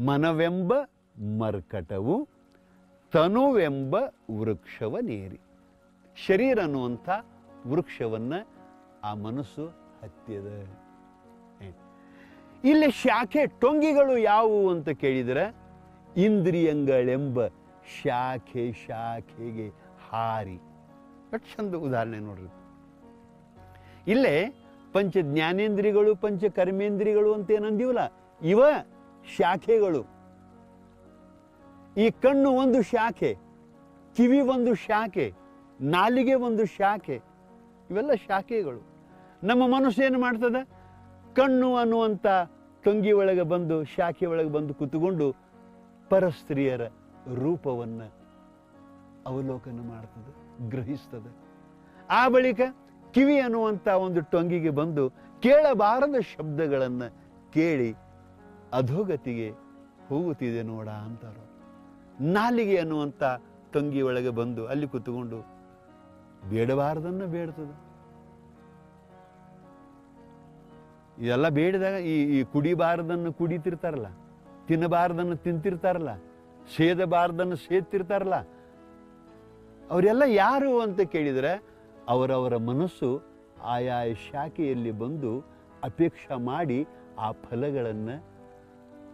ಮನವೆಂಬ ಮರ್ಕಟವು, ತನುವೆಂಬ ವೃಕ್ಷವನೇರಿ ಶರೀರ ಅನ್ನುವಂಥ ವೃಕ್ಷವನ್ನು ಆ ಮನಸ್ಸು ಹತ್ತಿದೆ. ಇಲ್ಲಿ ಶಾಖೆ ಟೊಂಗಿಗಳು ಯಾವುವು ಅಂತ ಕೇಳಿದರೆ, ಇಂದ್ರಿಯಂಗಳೆಂಬ ಶಾಖೆ ಶಾಖೆಗೆ ಹಾರಿ. ಎಷ್ಟು ಚಂದ ಉದಾಹರಣೆ ನೋಡ್ರಿ. ಇಲ್ಲೇ ಪಂಚ ಜ್ಞಾನೇಂದ್ರಿಗಳು ಪಂಚ ಕರ್ಮೇಂದ್ರಿಗಳು ಅಂತ ಏನಂದೀವಲ್ಲ, ಇವ ಶಾಖೆಗಳು. ಈ ಕಣ್ಣು ಒಂದು ಶಾಖೆ, ಕಿವಿ ಒಂದು ಶಾಖೆ, ನಾಲಿಗೆ ಒಂದು ಶಾಖೆ, ಇವೆಲ್ಲ ಶಾಖೆಗಳು. ನಮ್ಮ ಮನಸ್ಸು ಏನು ಮಾಡ್ತದೆ? ಕಣ್ಣು ಅನ್ನುವಂಥ ಟೊಂಗಿ ಒಳಗೆ ಬಂದು, ಶಾಖೆ ಒಳಗೆ ಬಂದು ಕೂತುಕೊಂಡು ಪರಸ್ತ್ರೀಯರ ರೂಪವನ್ನು ಅವಲೋಕನ ಮಾಡ್ತದೆ, ಗ್ರಹಿಸ್ತದೆ. ಆ ಬಳಿಕ ಕಿವಿ ಅನ್ನುವಂಥ ಒಂದು ಟೊಂಗಿಗೆ ಬಂದು ಕೇಳಬಾರದ ಶಬ್ದಗಳನ್ನು ಕೇಳಿ ಅಧೋಗತಿಗೆ ಹೋಗುತ್ತಿದೆ ನೋಡ ಅಂತಾರೋ. ನಾಲಿಗೆ ಅನ್ನುವಂಥ ತಂಗಿ ಒಳಗೆ ಬಂದು ಅಲ್ಲಿ ಕೂತ್ಕೊಂಡು ಬೇಡಬಾರದನ್ನ ಬೇಡ್ತದೆ. ಇದೆಲ್ಲ ಬೇಡಿದಾಗ ಈ ಈ ಕುಡಿಬಾರದನ್ನು ಕುಡಿತಿರ್ತಾರಲ್ಲ, ತಿನ್ನಬಾರದನ್ನು ತಿಂತಿರ್ತಾರಲ್ಲ, ಸೇದಬಾರದನ್ನು ಸೇದ್ತಿರ್ತಾರಲ್ಲ, ಅವರೆಲ್ಲ ಯಾರು ಅಂತ ಕೇಳಿದರೆ ಅವರವರ ಮನಸ್ಸು ಆಯಾ ಶಾಖೆಯಲ್ಲಿ ಬಂದು ಅಪೇಕ್ಷೆ ಮಾಡಿ ಆ ಫಲಗಳನ್ನು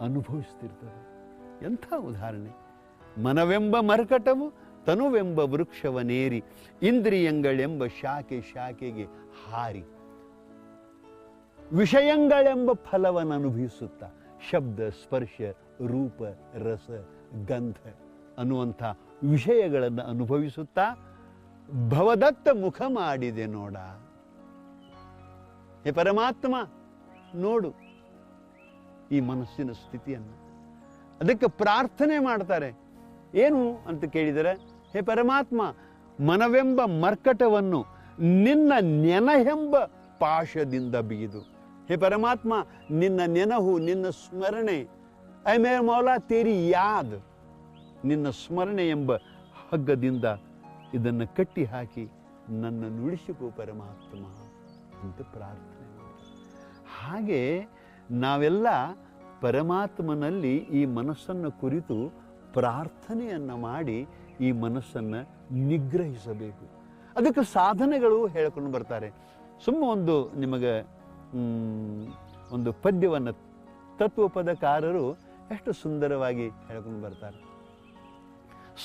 ಅನುಭವಿಸ್ತಿರ್ತದೆ. ಎಂಥ ಉದಾಹರಣೆ? ಮನವೆಂಬ ಮರ್ಕಟವು, ತನುವೆಂಬ ವೃಕ್ಷವನೇರಿ ಇಂದ್ರಿಯಂಗಳೆಂಬ ಶಾಖೆ ಶಾಖೆಗೆ ಹಾರಿ. ವಿಷಯಂಗಳೆಂಬ ಫಲವನ್ನು ಅನುಭವಿಸುತ್ತಾ, ಶಬ್ದ, ಸ್ಪರ್ಶ, ರೂಪ, ರಸ, ಗಂಧ ಅನ್ನುವಂಥ ವಿಷಯಗಳನ್ನು ಅನುಭವಿಸುತ್ತಾ, ಭವದತ್ತ ಮುಖ ಮಾಡಿದೆ ನೋಡ. ಹೇ ಪರಮಾತ್ಮ, ನೋಡು. ಈ ಮನಸ್ಸಿನ ಸ್ಥಿತಿಯನ್ನು. ಅದಕ್ಕೆ ಪ್ರಾರ್ಥನೆ ಮಾಡ್ತಾರೆ. ಏನು ಅಂತ ಕೇಳಿದರೆ, ಹೇ ಪರಮಾತ್ಮ, ಮನವೆಂಬ ಮರ್ಕಟವನ್ನು ನಿನ್ನ ನೆನಹೆಂಬ ಪಾಶದಿಂದ ಬಿಗಿದು. ಹೇ ಪರಮಾತ್ಮ, ನಿನ್ನ ನೆನಹು, ನಿನ್ನ ಸ್ಮರಣೆ, ಐ ಮೇ ಮೌಲಾ ತೇರಿ ಯಾದ್, ನಿನ್ನ ಸ್ಮರಣೆ ಎಂಬ ಹಗ್ಗದಿಂದ ಇದನ್ನು ಕಟ್ಟಿ ಹಾಕಿ ನನ್ನ ನುಡಿಸಿಕೋ ಪರಮಾತ್ಮ ಅಂತ ಪ್ರಾರ್ಥನೆ ಹಾಗೆ ನಾವೆಲ್ಲ ಪರಮಾತ್ಮನಲ್ಲಿ ಈ ಮನಸ್ಸನ್ನು ಕುರಿತು ಪ್ರಾರ್ಥನೆಯನ್ನು ಮಾಡಿ ಈ ಮನಸ್ಸನ್ನು ನಿಗ್ರಹಿಸಬೇಕು. ಅದಕ್ಕೆ ಸಾಧನೆಗಳು ಹೇಳ್ಕೊಂಡು ಬರ್ತಾರೆ. ಸುಮ್ಮ ಒಂದು ನಿಮಗೆ ಒಂದು ಪದ್ಯವನ್ನು ತತ್ವಪದಕಾರರು ಎಷ್ಟು ಸುಂದರವಾಗಿ ಹೇಳ್ಕೊಂಡು ಬರ್ತಾರೆ.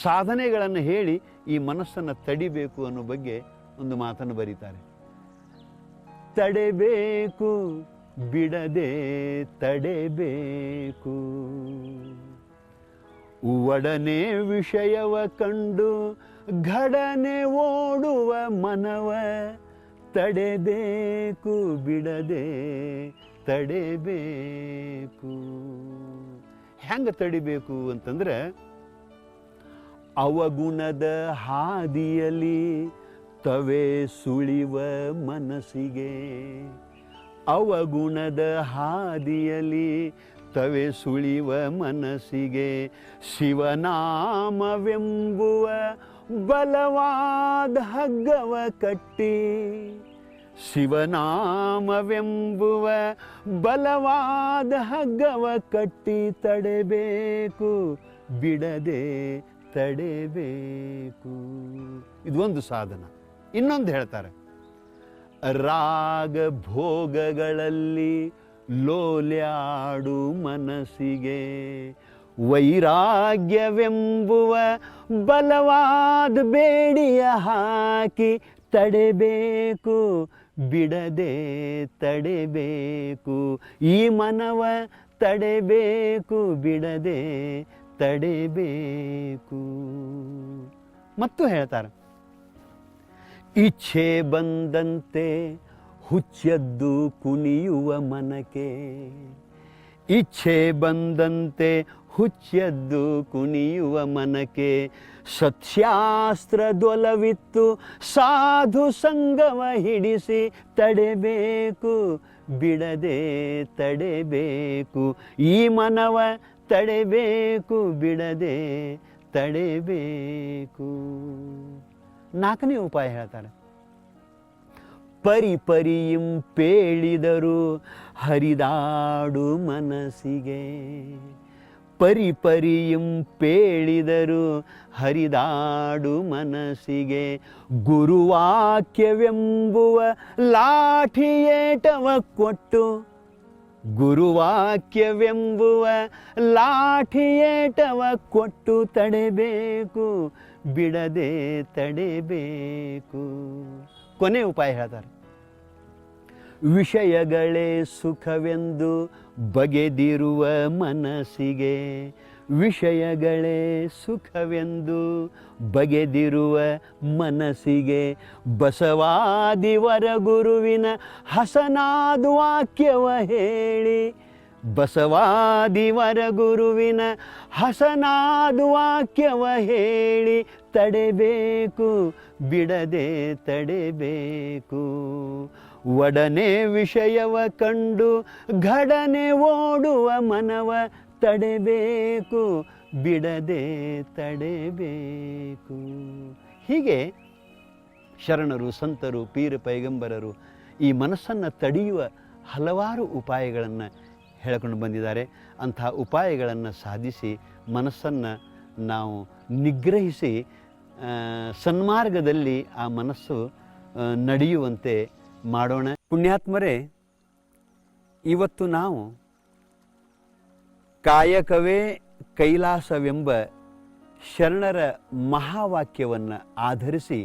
ಸಾಧನೆಗಳನ್ನು ಹೇಳಿ ಈ ಮನಸ್ಸನ್ನು ತಡಿಬೇಕು ಅನ್ನೋ ಬಗ್ಗೆ ಒಂದು ಮಾತನ್ನು ಬರೀತಾರೆ. ತಡೆಬೇಕು ಬಿಡದೆ ತಡೆಬೇಕು. ಒಡನೆ ವಿಷಯವ ಕಂಡು ಘಡನೆ ಓಡುವ ಮನವ ತಡೆಬೇಕು, ಬಿಡದೆ ತಡೆಬೇಕು. ಹೆಂಗೆ ತಡಿಬೇಕು ಅಂತಂದ್ರೆ, ಅವಗುಣದ ಹಾದಿಯಲ್ಲಿ ತವೆ ಸುಳಿವ ಮನಸ್ಸಿಗೆ. ಅವಗುಣದ ಹಾದಿಯಲ್ಲಿ ತವೆ ಸುಳಿವ ಮನಸ್ಸಿಗೆ ಶಿವನಾಮವೆಂಬುವ ಬಲವಾದ ಹಗ್ಗವ ಕಟ್ಟಿ ಶಿವನಾಮವೆಂಬುವ ಬಲವಾದ ಹಗ್ಗವ ಕಟ್ಟಿ ತಡೆಬೇಕು, ಬಿಡದೆ ತಡೆಬೇಕು. ಇದು ಒಂದು ಸಾಧನ. ಇನ್ನೊಂದು ಹೇಳ್ತಾರೆ ರಾಗ ಭೋಗಗಳಲ್ಲಿ ಲೋಲ್ಯಾಡು ಮನಸ್ಸಿಗೆ. ವೈರಾಗ್ಯವೆಂಬುವ ಬಲವಾದ ಬೇಡಿಯ ಹಾಕಿ ತಡೆಬೇಕು, ಬಿಡದೆ ತಡೆಬೇಕು. ಈ ಮನವ ತಡೆಬೇಕು, ಬಿಡದೆ ತಡೆಬೇಕು. ಮತ್ತು ಹೇಳ್ತಾರೆ. ಇಚ್ಛೆ ಬಂದಂತೆ ಹುಚ್ಚದ್ದು ಕುಣಿಯುವ ಮನಕೆ. ಇಚ್ಛೆ ಬಂದಂತೆ ಹುಚ್ಚದ್ದು ಕುಣಿಯುವ ಮನಕೆ. ಸತ್ಯಾಸ್ತ್ರದೊಲವಿತ್ತು ಸಾಧು ಸಂಗಮ ಹಿಡಿಸಿ ತಡೆಬೇಕು, ಬಿಡದೆ ತಡೆಬೇಕು. ಈ ಮನವ ತಡೆಬೇಕು, ಬಿಡದೆ ತಡೆಬೇಕು. ನಾಲ್ಕನೇ ಉಪಾಯ ಹೇಳ್ತಾರೆ. ಪರಿ ಪರಿ ಪೇಳಿದರು ಹರಿದಾಡು ಮನಸ್ಸಿಗೆ. ಪರಿ ಪರಿ ಪೇಳಿದರು ಹರಿದಾಡು ಮನಸ್ಸಿಗೆ. ಗುರುವಾಕ್ಯವೆಂಬುವ ಲಾಠಿಯೇಟವ ಕೊಟ್ಟು. ಗುರುವಾಕ್ಯವೆಂಬುವ ಲಾಠಿಯೇಟವ ಕೊಟ್ಟು ತಡೆಬೇಕು. ಬಿಡದೆ ತಡೆಬೇಕು. ಕೊನೆ ಉಪಾಯ ಹೇಳ್ತಾರೆ. ವಿಷಯಗಳೇ ಸುಖವೆಂದು ಬಗೆದಿರುವ ಮನಸ್ಸಿಗೆ, ವಿಷಯಗಳೇ ಸುಖವೆಂದು ಬಗೆದಿರುವ ಮನಸ್ಸಿಗೆ, ಬಸವಾದಿವರ ಗುರುವಿನ ಹಸನಾದ ವಾಕ್ಯವ ಹೇಳಿ ಬಸವಾದಿವರ ಗುರುವಿನ ಹಸನಾದು ವಾಕ್ಯವ ಹೇಳಿ ತಡೆಬೇಕು, ಬಿಡದೆ ತಡೆಬೇಕು. ಒಡನೆ ವಿಷಯವ ಕಂಡು ಘಡನೆ ಓಡುವ ಮನವ ತಡೆಬೇಕು, ಬಿಡದೆ ತಡೆಬೇಕು. ಹೀಗೆ ಶರಣರು, ಸಂತರು, ಪೀರ, ಪೈಗಂಬರರು ಈ ಮನಸ್ಸನ್ನು ತಡೆಯುವ ಹಲವಾರು ಉಪಾಯಗಳನ್ನು ಹೇಳಿಕೊಂಡು ಬಂದಿದ್ದಾರೆ. ಅಂಥ ಉಪಾಯಗಳನ್ನು ಸಾಧಿಸಿ ಮನಸ್ಸನ್ನು ನಾವು ನಿಗ್ರಹಿಸಿ ಸನ್ಮಾರ್ಗದಲ್ಲಿ ಆ ಮನಸ್ಸು ನಡೆಯುವಂತೆ ಮಾಡೋಣ. ಪುಣ್ಯಾತ್ಮರೇ, ಇವತ್ತು ನಾವು ಕಾಯಕವೇ ಕೈಲಾಸವೆಂಬ ಶರಣರ ಮಹಾವಾಕ್ಯವನ್ನು ಆಧರಿಸಿ,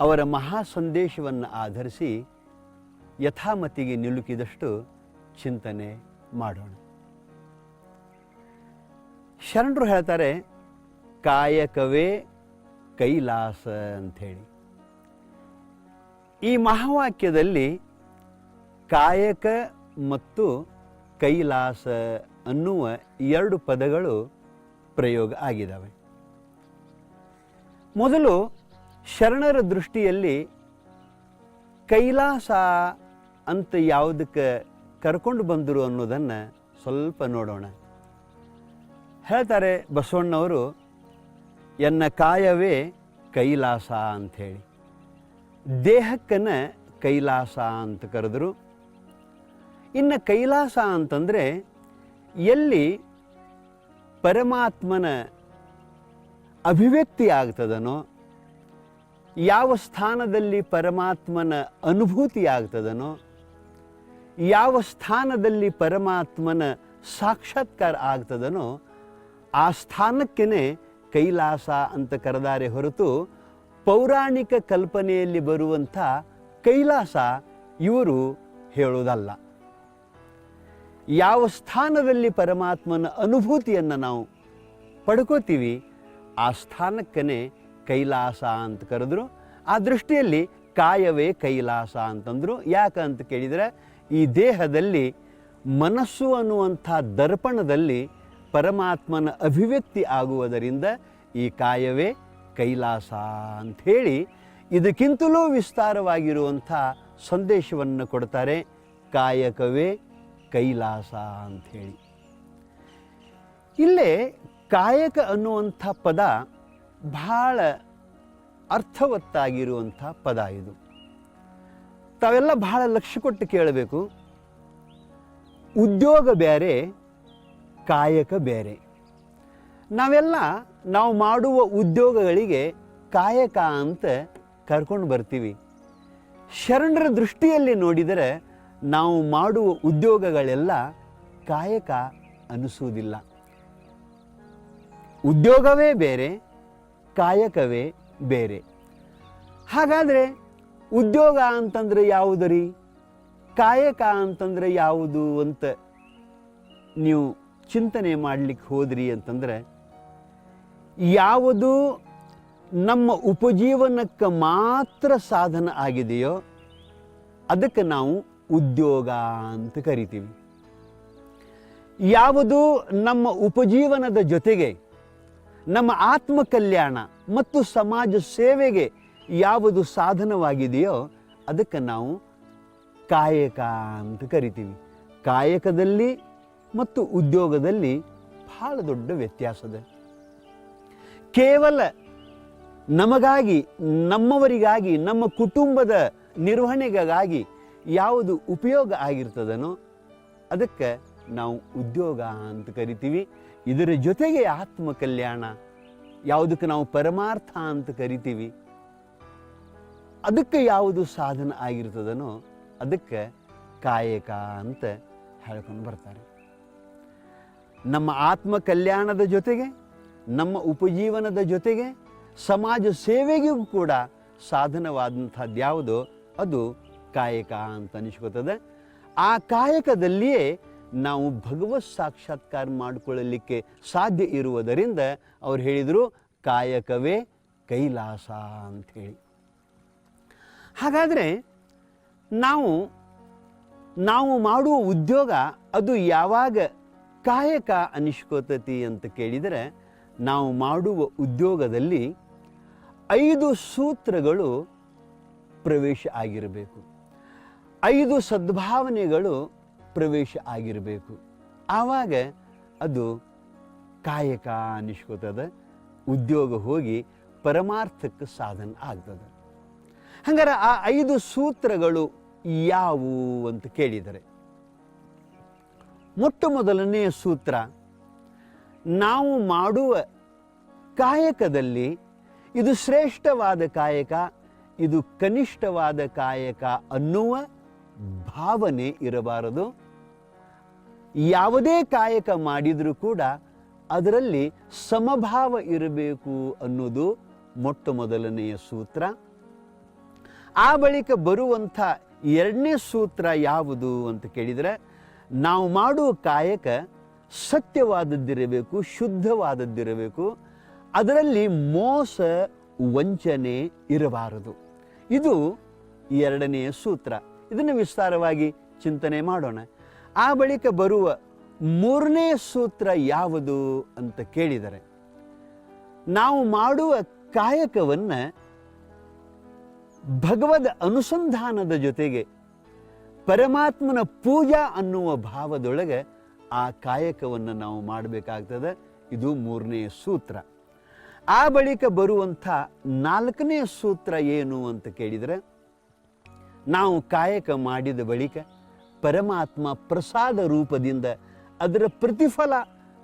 ಅವರ ಮಹಾ ಸಂದೇಶವನ್ನು ಆಧರಿಸಿ ಯಥಾಮತಿಗೆ ನಿಲುಕಿದಷ್ಟು ಚಿಂತನೆ ಮಾಡೋಣ. ಶರಣರು ಹೇಳ್ತಾರೆ, ಕಾಯಕವೇ ಕೈಲಾಸ ಅಂಥೇಳಿ. ಈ ಮಹಾವಾಕ್ಯದಲ್ಲಿ ಕಾಯಕ ಮತ್ತು ಕೈಲಾಸ ಅನ್ನುವ ಎರಡು ಪದಗಳು ಪ್ರಯೋಗ ಆಗಿದ್ದಾವೆ. ಮೊದಲು ಶರಣರ ದೃಷ್ಟಿಯಲ್ಲಿ ಕೈಲಾಸ ಅಂತ ಯಾವುದಕ್ಕೆ ಕರ್ಕೊಂಡು ಬಂದರು ಅನ್ನೋದನ್ನು ಸ್ವಲ್ಪ ನೋಡೋಣ. ಹೇಳ್ತಾರೆ ಬಸವಣ್ಣವರು, ಎನ್ನ ಕಾಯವೇ ಕೈಲಾಸ ಅಂಥೇಳಿ. ದೇಹಕ್ಕನ ಕೈಲಾಸ ಅಂತ ಕರೆದರು. ಇನ್ನು ಕೈಲಾಸ ಅಂತಂದರೆ ಎಲ್ಲಿ ಪರಮಾತ್ಮನ ಅಭಿವ್ಯಕ್ತಿ ಆಗ್ತದನೋ, ಯಾವ ಸ್ಥಾನದಲ್ಲಿ ಪರಮಾತ್ಮನ ಅನುಭೂತಿ ಆಗ್ತದನೋ ಯಾವ ಸ್ಥಾನದಲ್ಲಿ ಪರಮಾತ್ಮನ ಸಾಕ್ಷಾತ್ಕಾರ ಆಗ್ತದನೋ ಆ ಸ್ಥಾನಕ್ಕೇ ಕೈಲಾಸ ಅಂತ ಕರೆದಾರೆ ಹೊರತು ಪೌರಾಣಿಕ ಕಲ್ಪನೆಯಲ್ಲಿ ಬರುವಂಥ ಕೈಲಾಸ ಇವರು ಹೇಳುವುದಲ್ಲ. ಯಾವ ಸ್ಥಾನದಲ್ಲಿ ಪರಮಾತ್ಮನ ಅನುಭೂತಿಯನ್ನು ನಾವು ಪಡ್ಕೋತೀವಿ, ಆ ಸ್ಥಾನಕ್ಕನೇ ಕೈಲಾಸ ಅಂತ ಕರೆದ್ರು. ಆ ದೃಷ್ಟಿಯಲ್ಲಿ ಕಾಯವೇ ಕೈಲಾಸ ಅಂತಂದರು. ಯಾಕಂತ ಕೇಳಿದರೆ ಈ ದೇಹದಲ್ಲಿ ಮನಸ್ಸು ಅನ್ನುವಂಥ ದರ್ಪಣದಲ್ಲಿ ಪರಮಾತ್ಮನ ಅಭಿವ್ಯಕ್ತಿ ಆಗುವುದರಿಂದ ಈ ಕಾಯವೇ ಕೈಲಾಸ ಅಂಥೇಳಿ ಇದಕ್ಕಿಂತಲೂ ವಿಸ್ತಾರವಾಗಿರುವಂಥ ಸಂದೇಶವನ್ನು ಕೊಡ್ತಾರೆ ಕಾಯಕವೇ ಕೈಲಾಸ ಅಂಥೇಳಿ. ಇಲ್ಲೇ ಕಾಯಕ ಅನ್ನುವಂಥ ಪದ ಬಹಳ ಅರ್ಥವತ್ತಾಗಿರುವಂಥ ಪದ ಇದು. ತಾವೆಲ್ಲ ಬಹಳ ಲಕ್ಷ್ಯ ಕೊಟ್ಟು ಕೇಳಬೇಕು. ಉದ್ಯೋಗ ಬೇರೆ, ಕಾಯಕ ಬೇರೆ. ನಾವೆಲ್ಲ ನಾವು ಮಾಡುವ ಉದ್ಯೋಗಗಳಿಗೆ ಕಾಯಕ ಅಂತ ಕರ್ಕೊಂಡು ಬರ್ತೀವಿ. ಶರಣರ ದೃಷ್ಟಿಯಲ್ಲಿ ನೋಡಿದರೆ ನಾವು ಮಾಡುವ ಉದ್ಯೋಗಗಳೆಲ್ಲ ಕಾಯಕ ಅನಿಸುವುದಿಲ್ಲ. ಉದ್ಯೋಗವೇ ಬೇರೆ, ಕಾಯಕವೇ ಬೇರೆ. ಹಾಗಾದರೆ ಉದ್ಯೋಗ ಅಂತಂದ್ರೆ ಯಾವುದು ರೀ? ಕಾಯಕ ಅಂತಂದ್ರೆ ಯಾವುದು ಅಂತ ನೀವು ಚಿಂತನೆ ಮಾಡಲಿಕ್ಕೆ ಹೋದ್ರಿ ಅಂತಂದರೆ, ಯಾವುದು ನಮ್ಮ ಉಪಜೀವನಕ್ಕೆ ಮಾತ್ರ ಸಾಧನ ಆಗಿದೆಯೋ ಅದಕ್ಕೆ ನಾವು ಉದ್ಯೋಗ ಅಂತ ಕರಿತೀವಿ. ಯಾವುದು ನಮ್ಮ ಉಪಜೀವನದ ಜೊತೆಗೆ ನಮ್ಮ ಆತ್ಮ ಕಲ್ಯಾಣ ಮತ್ತು ಸಮಾಜ ಸೇವೆಗೆ ಯಾವುದು ಸಾಧನವಾಗಿದೆಯೋ ಅದಕ್ಕೆ ನಾವು ಕಾಯಕ ಅಂತ ಕರಿತೀವಿ. ಕಾಯಕದಲ್ಲಿ ಮತ್ತು ಉದ್ಯೋಗದಲ್ಲಿ ಬಹಳ ದೊಡ್ಡ ವ್ಯತ್ಯಾಸದ ಕೇವಲ ನಮಗಾಗಿ, ನಮ್ಮವರಿಗಾಗಿ, ನಮ್ಮ ಕುಟುಂಬದ ನಿರ್ವಹಣೆಗಾಗಿ ಯಾವುದು ಉಪಯೋಗ ಆಗಿರ್ತದನೋ ಅದಕ್ಕೆ ನಾವು ಉದ್ಯೋಗ ಅಂತ ಕರಿತೀವಿ. ಇದರ ಜೊತೆಗೆ ಆತ್ಮ ಕಲ್ಯಾಣ ಯಾವುದಕ್ಕೆ ನಾವು ಪರಮಾರ್ಥ ಅಂತ ಕರಿತೀವಿ. ಅದಕ್ಕೆ ಯಾವುದು ಸಾಧನ ಆಗಿರ್ತದನೋ ಅದಕ್ಕೆ ಕಾಯಕ ಅಂತ ಹೇಳ್ಕೊಂಡು ಬರ್ತಾರೆ. ನಮ್ಮ ಆತ್ಮ ಕಲ್ಯಾಣದ ಜೊತೆಗೆ, ನಮ್ಮ ಉಪಜೀವನದ ಜೊತೆಗೆ, ಸಮಾಜ ಸೇವೆಗೂ ಕೂಡ ಸಾಧನವಾದಂಥದ್ದು ಯಾವುದೋ? ಅದು ಕಾಯಕ ಅಂತ ಅನಿಸ್ಕೋತದೆ. ಆ ಕಾಯಕದಲ್ಲಿಯೇ ನಾವು ಭಗವತ್ ಸಾಕ್ಷಾತ್ಕಾರ ಮಾಡಿಕೊಳ್ಳಲಿಕ್ಕೆ ಸಾಧ್ಯ ಇರುವುದರಿಂದ ಅವ್ರು ಹೇಳಿದರು, ಕಾಯಕವೇ ಕೈಲಾಸ ಅಂಥೇಳಿ. ಹಾಗಾದರೆ ನಾವು ನಾವು ಮಾಡುವ ಉದ್ಯೋಗ ಅದು ಯಾವಾಗ ಕಾಯಕ ಅನಿಸ್ಕೋತತಿ ಅಂತ ಕೇಳಿದರೆ, ನಾವು ಮಾಡುವ ಉದ್ಯೋಗದಲ್ಲಿ ಐದು ಸೂತ್ರಗಳು ಪ್ರವೇಶ ಆಗಿರಬೇಕು. ಐದು ಸದ್ಭಾವನೆಗಳು ಪ್ರವೇಶ ಆಗಿರಬೇಕು. ಆವಾಗ ಅದು ಕಾಯಕ ಅನಿಸ್ಕೋತದ ಉದ್ಯೋಗ ಹೋಗಿ ಪರಮಾರ್ಥಕ್ಕೆ ಸಾಧನ ಆಗ್ತದೆ. ಹಂಗಾರೆ ಆ ಐದು ಸೂತ್ರಗಳು ಯಾವುವು ಅಂತ ಕೇಳಿದರೆ? ಮೊಟ್ಟ ಮೊದಲನೆಯ ಸೂತ್ರ, ನಾವು ಮಾಡುವ ಕಾಯಕದಲ್ಲಿ ಇದು ಶ್ರೇಷ್ಠವಾದ ಕಾಯಕ, ಇದು ಕನಿಷ್ಠವಾದ ಕಾಯಕ ಅನ್ನುವ ಭಾವನೆ ಇರಬಾರದು. ಯಾವುದೇ ಕಾಯಕ ಮಾಡಿದರೂ ಕೂಡ ಅದರಲ್ಲಿ ಸಮಭಾವ ಇರಬೇಕು ಅನ್ನೋದು ಮೊಟ್ಟ ಮೊದಲನೆಯ ಸೂತ್ರ. ಆ ಬಳಿಕ ಬರುವಂಥ ಎರಡನೇ ಸೂತ್ರ ಯಾವುದು ಅಂತ ಕೇಳಿದರೆ, ನಾವು ಮಾಡುವ ಕಾಯಕ ಸತ್ಯವಾದದ್ದಿರಬೇಕು, ಶುದ್ಧವಾದದ್ದಿರಬೇಕು, ಅದರಲ್ಲಿ ಮೋಸ, ವಂಚನೆ ಇರಬಾರದು. ಇದು ಎರಡನೆಯ ಸೂತ್ರ. ಇದನ್ನು ವಿಸ್ತಾರವಾಗಿ ಚಿಂತನೆ ಮಾಡೋಣ. ಆ ಬಳಿಕ ಬರುವ ಮೂರನೇ ಸೂತ್ರ ಯಾವುದು ಅಂತ ಕೇಳಿದರೆ, ನಾವು ಮಾಡುವ ಕಾಯಕವನ್ನು ಭಗವದ್ ಅನುಸಂಧಾನದ ಜೊತೆಗೆ ಪರಮಾತ್ಮನ ಪೂಜಾ ಅನ್ನುವ ಭಾವದೊಳಗೆ ಆ ಕಾಯಕವನ್ನು ನಾವು ಮಾಡಬೇಕಾಗ್ತದೆ. ಇದು ಮೂರನೆಯ ಸೂತ್ರ. ಆ ಬಳಿಕ ಬರುವಂಥ ನಾಲ್ಕನೇ ಸೂತ್ರ ಏನು ಅಂತ ಕೇಳಿದರೆ, ನಾವು ಕಾಯಕ ಮಾಡಿದ ಬಳಿಕ ಪರಮಾತ್ಮ ಪ್ರಸಾದ ರೂಪದಿಂದ ಅದರ ಪ್ರತಿಫಲ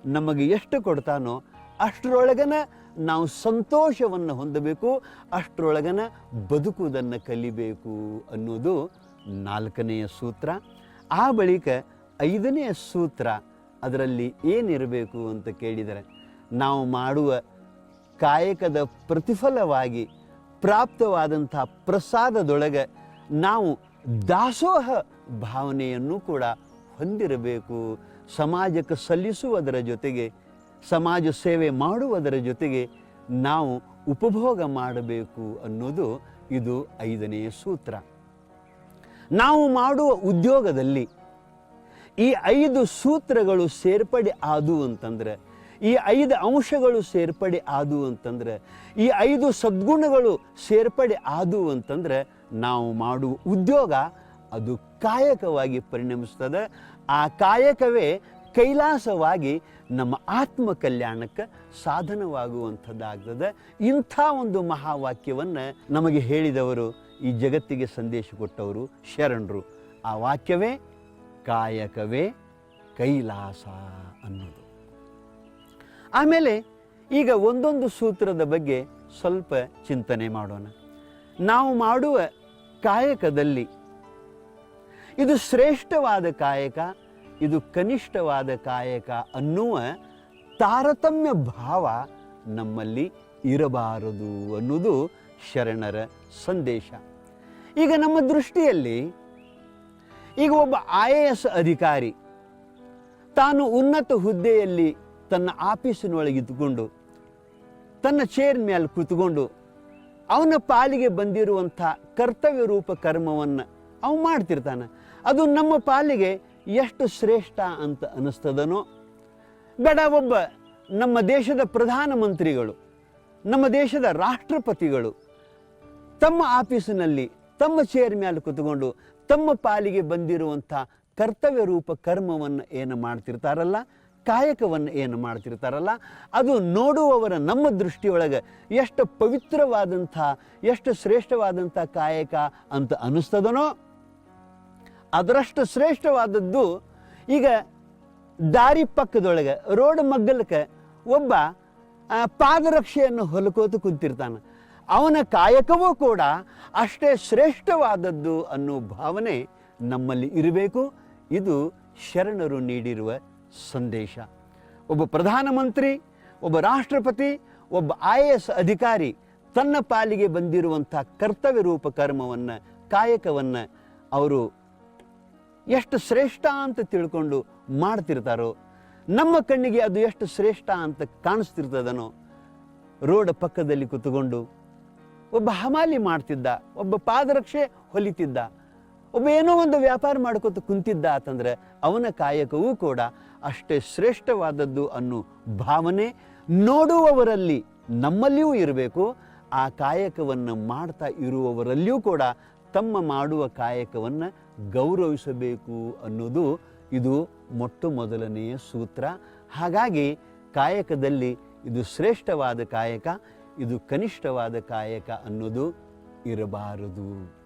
ನಮಗೆ ಎಷ್ಟು ಕೊಡ್ತಾನೋ ಅಷ್ಟರೊಳಗನ ನಾವು ಸಂತೋಷವನ್ನು ಹೊಂದಬೇಕು, ಅಷ್ಟರೊಳಗನ ಬದುಕುವುದನ್ನು ಕಲಿಬೇಕು ಅನ್ನೋದು ನಾಲ್ಕನೆಯ ಸೂತ್ರ. ಆ ಬಳಿಕ ಐದನೆಯ ಸೂತ್ರ ಅದರಲ್ಲಿ ಏನಿರಬೇಕು ಅಂತ ಕೇಳಿದರೆ, ನಾವು ಮಾಡುವ ಕಾಯಕದ ಪ್ರತಿಫಲವಾಗಿ ಪ್ರಾಪ್ತವಾದಂಥ ಪ್ರಸಾದದೊಳಗೆ ನಾವು ದಾಸೋಹ ಭಾವನೆಯನ್ನು ಕೂಡ ಹೊಂದಿರಬೇಕು. ಸಮಾಜಕ್ಕೆ ಸಲ್ಲಿಸುವುದರ ಜೊತೆಗೆ ಸಮಾಜ ಸೇವೆ ಮಾಡುವುದರ ಜೊತೆಗೆ ನಾವು ಉಪಭೋಗ ಮಾಡಬೇಕು ಅನ್ನೋದು ಇದು ಐದನೆಯ ಸೂತ್ರ. ನಾವು ಮಾಡುವ ಉದ್ಯೋಗದಲ್ಲಿ ಈ ಐದು ಸೂತ್ರಗಳು ಸೇರ್ಪಡೆ ಆದು ಅಂತಂದ್ರೆ, ಈ ಐದು ಅಂಶಗಳು ಸೇರ್ಪಡೆ ಆದು ಅಂತಂದ್ರೆ, ಈ ಐದು ಸದ್ಗುಣಗಳು ಸೇರ್ಪಡೆ ಆದು ಅಂತಂದ್ರೆ ನಾವು ಮಾಡುವ ಉದ್ಯೋಗ ಅದು ಕಾಯಕವಾಗಿ ಪರಿಣಮಿಸ್ತದೆ. ಆ ಕಾಯಕವೇ ಕೈಲಾಸವಾಗಿ ನಮ್ಮ ಆತ್ಮ ಕಲ್ಯಾಣಕ್ಕೆ ಸಾಧನವಾಗುವಂಥದ್ದಾಗ್ತದೆ. ಇಂಥ ಒಂದು ಮಹಾವಾಕ್ಯವನ್ನು ನಮಗೆ ಹೇಳಿದವರು, ಈ ಜಗತ್ತಿಗೆ ಸಂದೇಶ ಕೊಟ್ಟವರು ಶರಣರು. ಆ ವಾಕ್ಯವೇ ಕಾಯಕವೇ ಕೈಲಾಸ ಅನ್ನೋದು. ಆಮೇಲೆ ಈಗ ಒಂದೊಂದು ಸೂತ್ರದ ಬಗ್ಗೆ ಸ್ವಲ್ಪ ಚಿಂತನೆ ಮಾಡೋಣ. ನಾವು ಮಾಡುವ ಕಾಯಕದಲ್ಲಿ ಇದು ಶ್ರೇಷ್ಠವಾದ ಕಾಯಕ ಇದು ಕನಿಷ್ಠವಾದ ಕಾಯಕ ಅನ್ನುವ ತಾರತಮ್ಯ ಭಾವ ನಮ್ಮಲ್ಲಿ ಇರಬಾರದು ಅನ್ನೋದು ಶರಣರ ಸಂದೇಶ. ಈಗ ನಮ್ಮ ದೃಷ್ಟಿಯಲ್ಲಿ ಈಗ ಒಬ್ಬ ಐ ಎ ಎಸ್ ಅಧಿಕಾರಿ ತಾನು ಉನ್ನತ ಹುದ್ದೆಯಲ್ಲಿ ತನ್ನ ಆಫೀಸಿನೊಳಗೆ ಇದ್ದುಕೊಂಡು ತನ್ನ ಚೇರ್ ಮೇಲೆ ಕೂತ್ಕೊಂಡು ಅವನ ಪಾಲಿಗೆ ಬಂದಿರುವಂಥ ಕರ್ತವ್ಯ ರೂಪ ಕರ್ಮವನ್ನು ಅವನು ಮಾಡ್ತಿರ್ತಾನೆ. ಅದು ನಮ್ಮ ಪಾಲಿಗೆ ಎಷ್ಟು ಶ್ರೇಷ್ಠ ಅಂತ ಅನ್ನಿಸ್ತದನೋ? ಬೇಡ, ಒಬ್ಬ ನಮ್ಮ ದೇಶದ ಪ್ರಧಾನಮಂತ್ರಿಗಳು, ನಮ್ಮ ದೇಶದ ರಾಷ್ಟ್ರಪತಿಗಳು ತಮ್ಮ ಆಫೀಸಿನಲ್ಲಿ, ತಮ್ಮ ಚೇರ್ ಮೇಲೆ ಕೂತ್ಕೊಂಡು, ತಮ್ಮ ಪಾಲಿಗೆ ಬಂದಿರುವಂಥ ಕರ್ತವ್ಯ ರೂಪ ಕರ್ಮವನ್ನು ಏನು ಮಾಡ್ತಿರ್ತಾರಲ್ಲ, ಕಾಯಕವನ್ನು ಏನು ಮಾಡ್ತಿರ್ತಾರಲ್ಲ, ಅದು ನೋಡುವವರ ನಮ್ಮ ದೃಷ್ಟಿಯೊಳಗೆ ಎಷ್ಟು ಪವಿತ್ರವಾದಂಥ, ಎಷ್ಟು ಶ್ರೇಷ್ಠವಾದಂಥ ಕಾಯಕ ಅಂತ ಅನ್ನಿಸ್ತದನೋ? ಅದರಷ್ಟು ಶ್ರೇಷ್ಠವಾದದ್ದು ಈಗ ದಾರಿ ಪಕ್ಕದೊಳಗೆ, ರೋಡ್ ಮಗ್ಗಲಕ್ಕೆ ಒಬ್ಬ ಪಾದರಕ್ಷೆಯನ್ನು ಹೊಲಕೋತ ಕುಂತಿರ್ತಾನೆ. ಅವನ ಕಾಯಕವೂ ಕೂಡ ಅಷ್ಟೇ ಶ್ರೇಷ್ಠವಾದದ್ದು ಅನ್ನೋ ಭಾವನೆ ನಮ್ಮಲ್ಲಿ ಇರಬೇಕು. ಇದು ಶರಣರು ನೀಡಿರುವ ಸಂದೇಶ. ಒಬ್ಬ ಪ್ರಧಾನಮಂತ್ರಿ, ಒಬ್ಬ ರಾಷ್ಟ್ರಪತಿ, ಒಬ್ಬ ಐ ಎ ಎಸ್ ಅಧಿಕಾರಿ ತನ್ನ ಪಾಲಿಗೆ ಬಂದಿರುವಂಥ ಕರ್ತವ್ಯ ರೂಪ ಕರ್ಮವನ್ನು, ಕಾಯಕವನ್ನು ಅವರು ಎಷ್ಟು ಶ್ರೇಷ್ಠ ಅಂತ ತಿಳ್ಕೊಂಡು ಮಾಡ್ತಿರ್ತಾರೋ, ನಮ್ಮ ಕಣ್ಣಿಗೆ ಅದು ಎಷ್ಟು ಶ್ರೇಷ್ಠ ಅಂತ ಕಾಣಿಸ್ತಿರ್ತದನೋ ರೋಡ್ ಪಕ್ಕದಲ್ಲಿ ಕೂತ್ಕೊಂಡು ಒಬ್ಬ ಹಮಾಲಿ ಮಾಡ್ತಿದ್ದ, ಒಬ್ಬ ಪಾದರಕ್ಷೆ ಹೊಲಿತಿದ್ದ, ಒಬ್ಬ ಏನೋ ಒಂದು ವ್ಯಾಪಾರ ಮಾಡ್ಕೊತ ಕುಂತಿದ್ದ ಅಂತಂದರೆ ಅವನ ಕಾಯಕವೂ ಕೂಡ ಅಷ್ಟೇ ಶ್ರೇಷ್ಠವಾದದ್ದು ಅನ್ನೋ ಭಾವನೆ ನೋಡುವವರಲ್ಲಿ ನಮ್ಮಲ್ಲಿಯೂ ಇರಬೇಕು, ಆ ಕಾಯಕವನ್ನು ಮಾಡ್ತಾ ಇರುವವರಲ್ಲಿಯೂ ಕೂಡ ತಮ್ಮ ಮಾಡುವ ಕಾಯಕವನ್ನು ಗೌರವಿಸಬೇಕು ಅನ್ನೋದು ಇದು ಮೊಟ್ಟ ಮೊದಲನೆಯ ಸೂತ್ರ. ಹಾಗಾಗಿ ಕಾಯಕದಲ್ಲಿ ಇದು ಶ್ರೇಷ್ಠವಾದ ಕಾಯಕ, ಇದು ಕನಿಷ್ಠವಾದ ಕಾಯಕ ಅನ್ನೋದು ಇರಬಾರದು.